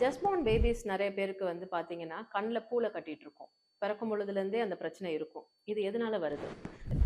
ஜஸ்பான் babies நிறைய பேருக்கு வந்து பார்த்தீங்கன்னா கண்ணில் பூலை கட்டிட்டு இருக்கும் பிறக்கும் பொழுதுலேருந்தே அந்த பிரச்சனை இருக்கும். இது எதனால வருது?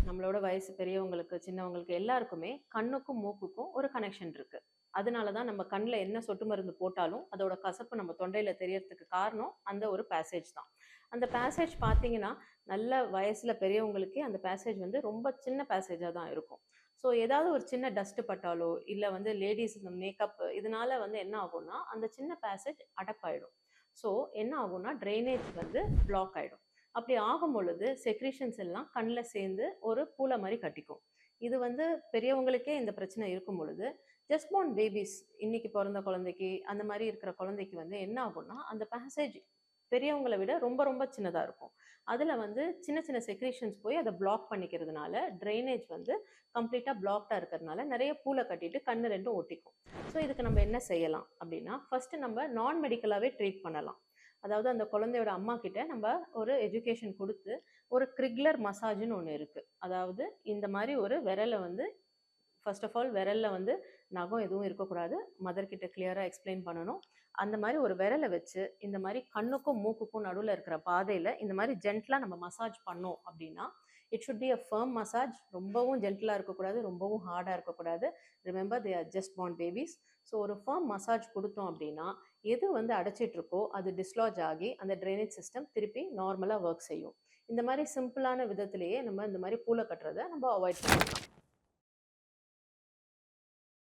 நம்மளோட வயசு பெரியவங்களுக்கு சின்னவங்களுக்கு எல்லாருக்குமே கண்ணுக்கும் மூக்குக்கும் ஒரு கனெக்ஷன் இருக்கு. அதனால தான் நம்ம கண்ணில் என்ன சொட்டு மருந்து போட்டாலும் அதோட கசப்பு நம்ம தொண்டையில் தெரியறதுக்கு காரணம் அந்த ஒரு பேசேஜ் தான். அந்த பேசேஜ் பார்த்தீங்கன்னா நல்ல வயசில் பெரியவங்களுக்கே அந்த பேசேஜ் வந்து ரொம்ப சின்ன பேசேஜாக தான் இருக்கும். ஸோ ஏதாவது ஒரு சின்ன டஸ்ட்டு பட்டாலோ இல்லை வந்து லேடிஸ் இந்த மேக்கப் இதனால வந்து என்ன ஆகும்னா அந்த சின்ன பேசேஜ் அடப் ஆகிடும் ஸோ என்ன ஆகும்னா ட்ரைனேஜ் வந்து பிளாக் ஆகிடும் அப்படி ஆகும் பொழுது செக்ரீஷன்ஸ் எல்லாம் கண்ணில் சேர்ந்து ஒரு பூலை மாதிரி கட்டிக்கும். இது வந்து பெரியவங்களுக்கே இந்த பிரச்சனை இருக்கும் பொழுது ஜஸ்ட் born பேபிஸ் இன்னைக்கு பிறந்த குழந்தைக்கு அந்த மாதிரி இருக்கிற குழந்தைக்கு வந்து என்ன ஆகும்னா அந்த பேசேஜ் பெரியவங்களை விட ரொம்ப ரொம்ப சின்னதாக இருக்கும். அதில் வந்து சின்ன சின்ன செக்ரேஷன்ஸ் போய் அதை பிளாக் பண்ணிக்கிறதுனால ட்ரைனேஜ் வந்து கம்ப்ளீட்டாக பிளாக்டாக இருக்கிறதுனால நிறைய பூலை கட்டிட்டு கண்ணு ரெண்டும் ஒட்டிக்கும். ஸோ இதுக்கு நம்ம என்ன செய்யலாம் அப்படின்னா ஃபர்ஸ்ட் நம்ம நான் மெடிக்கலாகவே ட்ரீட் பண்ணலாம். அதாவது அந்த குழந்தையோட அம்மா கிட்ட நம்ம ஒரு எஜுகேஷன் கொடுத்து ஒரு கிரிக்லர் மசாஜ்னு ஒன்று இருக்குது அதாவது இந்த மாதிரி ஒரு விரலை வந்து ஃபர்ஸ்ட் ஆஃப் ஆல் விரலில் வந்து நகம் எதுவும் இருக்கக்கூடாது. மதர்கிட்ட கிளியராக எக்ஸ்பிளைன் பண்ணணும். அந்த மாதிரி ஒரு விரலை வச்சு இந்த மாதிரி கண்ணுக்கும் மூக்குக்கும் நடுவில் இருக்கிற பாதையில் இந்த மாதிரி ஜென்டலாக நம்ம மசாஜ் பண்ணோம் அப்படின்னா it should be a firm massage ரொம்பவும் ஜென்டலாக இருக்கக்கூடாது ரொம்பவும் ஹார்டாக இருக்கக்கூடாது. Remember they are just born babies so ஒரு ஃபர்ம் மசாஜ் கொடுத்தோம் அப்படின்னா எது வந்து அடைச்சிட்டு இருக்கோ அது டிஸ்லாஜ் ஆகி அந்த ட்ரைனேஜ் சிஸ்டம் திருப்பி நார்மலாக ஒர்க் செய்யும். இந்த மாதிரி சிம்பிளான விதத்திலேயே நம்ம இந்த மாதிரி பூலை கட்டுறதை நம்ம அவாய்ட் பண்ணலாம்.